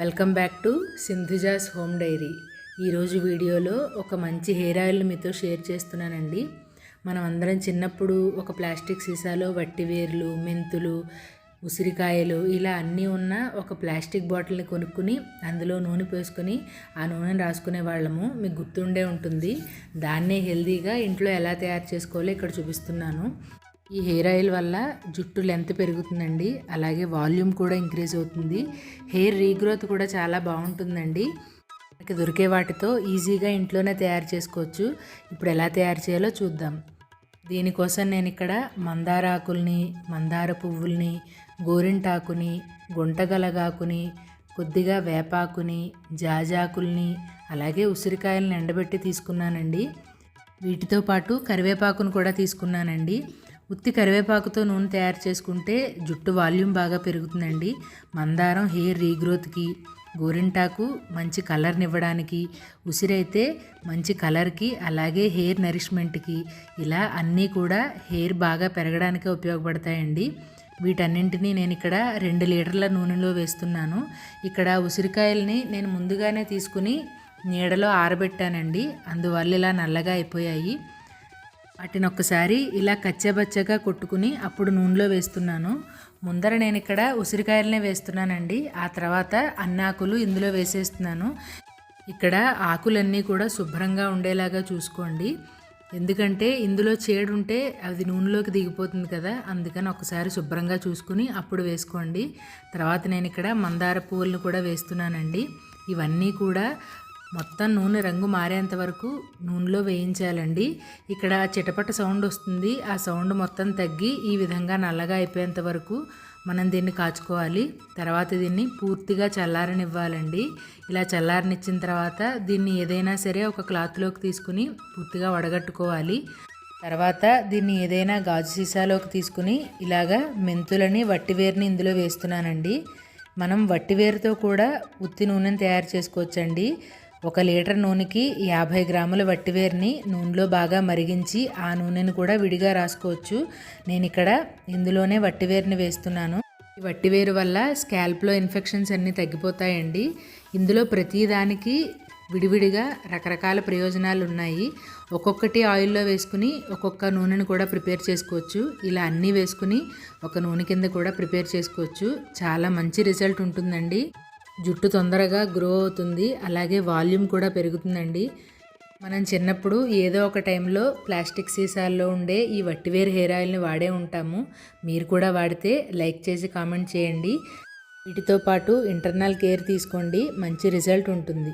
Welcome back to Sindhuja's home diary. ఈరోజు వీడియోలో ఒక మంచి హెయిర్ ఆయిల్ మీతో షేర్ చేస్తున్నానండి. మనం అందరం చిన్నప్పుడు ఒక ప్లాస్టిక్ సీసాలో వట్టి వేర్లు మెంతులు ఉసిరికాయలు ఇలా అన్నీ ఉన్న ఒక ప్లాస్టిక్ బాటిల్ని కొనుక్కుని అందులో నూనె పోసుకొని ఆ నూనెని రాసుకునే వాళ్ళము. మీకు గుర్తుండే ఉంటుంది. దాన్నే హెల్దీగా ఇంట్లో ఎలా తయారు చేసుకోవాలో ఇక్కడ చూపిస్తున్నాను. ఈ హెయిర్ ఆయిల్ వల్ల జుట్టు లెంత్ పెరుగుతుందండి. అలాగే వాల్యూమ్ కూడా ఇంక్రీజ్ అవుతుంది. హెయిర్ రీగ్రోత్ కూడా చాలా బాగుంటుందండి. మనకి దొరికే వాటితో ఈజీగా ఇంట్లోనే తయారు చేసుకోవచ్చు. ఇప్పుడు ఎలా తయారు చేయాలో చూద్దాం. దీనికోసం నేను ఇక్కడ మందార ఆకుల్ని మందార పువ్వుల్ని గోరింటాకుని గుంటగలగాకుని కొద్దిగా వేపాకుని జాజాకుల్ని అలాగే ఉసిరికాయలను ఎండబెట్టి తీసుకున్నానండి. వీటితో పాటు కరివేపాకును కూడా తీసుకున్నానండి. ఉత్తి కరివేపాకుతో నూనె తయారు చేసుకుంటే జుట్టు వాల్యూమ్ బాగా పెరుగుతుందండి. మందారం హెయిర్ రీగ్రోత్కి గోరింటాకు మంచి కలర్నివ్వడానికి ఉసిరైతే మంచి కలర్కి అలాగే హెయిర్ నరిష్మెంట్కి ఇలా అన్నీ కూడా హెయిర్ బాగా పెరగడానికి ఉపయోగపడతాయండి. వీటన్నింటినీ నేను ఇక్కడ రెండు లీటర్ల నూనెలో వేస్తున్నాను. ఇక్కడ ఉసిరికాయల్ని నేను ముందుగానే తీసుకుని నీడలో ఆరబెట్టానండి. అందువల్ల ఇలా నల్లగా అయిపోయాయి. వాటిని ఒక్కసారి ఇలా కచ్చబచ్చగా కొట్టుకుని అప్పుడు నూనెలో వేస్తున్నాను. ముందర నేను ఇక్కడ ఉసిరికాయలనే వేస్తున్నానండి. ఆ తర్వాత అన్నాకులు ఇందులో వేసేస్తున్నాను. ఇక్కడ ఆకులన్నీ కూడా శుభ్రంగా ఉండేలాగా చూసుకోండి. ఎందుకంటే ఇందులో చేడు ఉంటే అది నూనెలోకి దిగిపోతుంది కదా అందుకని ఒకసారి శుభ్రంగా చూసుకుని అప్పుడు వేసుకోండి. తర్వాత నేను ఇక్కడ మందార పువ్వులను కూడా వేస్తున్నానండి. ఇవన్నీ కూడా మొత్తం నూనె రంగు మారేంత వరకు నూనెలో వేయించాలండి. ఇక్కడ చిటపట సౌండ్ వస్తుంది. ఆ సౌండ్ మొత్తం తగ్గి ఈ విధంగా నల్లగా అయిపోయేంత వరకు మనం దీన్ని కాచుకోవాలి. తర్వాత దీన్ని పూర్తిగా చల్లారనివ్వాలండి. ఇలా చల్లారనిచ్చిన తర్వాత దీన్ని ఏదైనా సరే ఒక క్లాత్లోకి తీసుకుని పూర్తిగా వడగట్టుకోవాలి. తర్వాత దీన్ని ఏదైనా గాజు సీసాలోకి తీసుకుని ఇలాగా మెంతులని వట్టివేరుని ఇందులో వేస్తున్నానండి. మనం వట్టివేరుతో కూడా ఉత్తి నూనెని తయారు చేసుకోవచ్చండి. ఒక లీటర్ నూనెకి యాభై గ్రాముల వట్టివేరుని నూనెలో బాగా మరిగించి ఆ నూనెను కూడా విడిగా రాసుకోవచ్చు. నేను ఇక్కడ ఇందులోనే వట్టివేరుని వేస్తున్నాను. ఈ వట్టివేరు వల్ల స్కాల్ప్లో ఇన్ఫెక్షన్స్ అన్నీ తగ్గిపోతాయండి. ఇందులో ప్రతిదానికి విడివిడిగా రకరకాల ప్రయోజనాలు ఉన్నాయి. ఒక్కొక్కటి ఆయిల్లో వేసుకుని ఒక్కొక్క నూనెను కూడా ప్రిపేర్ చేసుకోవచ్చు. ఇలా అన్నీ వేసుకుని ఒక నూనె కింద కూడా ప్రిపేర్ చేసుకోవచ్చు. చాలా మంచి రిజల్ట్ ఉంటుందండి. జుట్టు తొందరగా గ్రో అవుతుంది. అలాగే వాల్యూమ్ కూడా పెరుగుతుందండి. మనం చిన్నప్పుడు ఏదో ఒక టైంలో ప్లాస్టిక్ సీసాల్లో ఉండే ఈ వట్టివేర్ హెయిర్ ఆయిల్ని వాడే ఉంటాము. మీరు కూడా వాడితే లైక్ చేసి కామెంట్ చేయండి. వీటితో పాటు ఇంటర్నల్ కేర్ తీసుకోండి. మంచి రిజల్ట్ ఉంటుంది.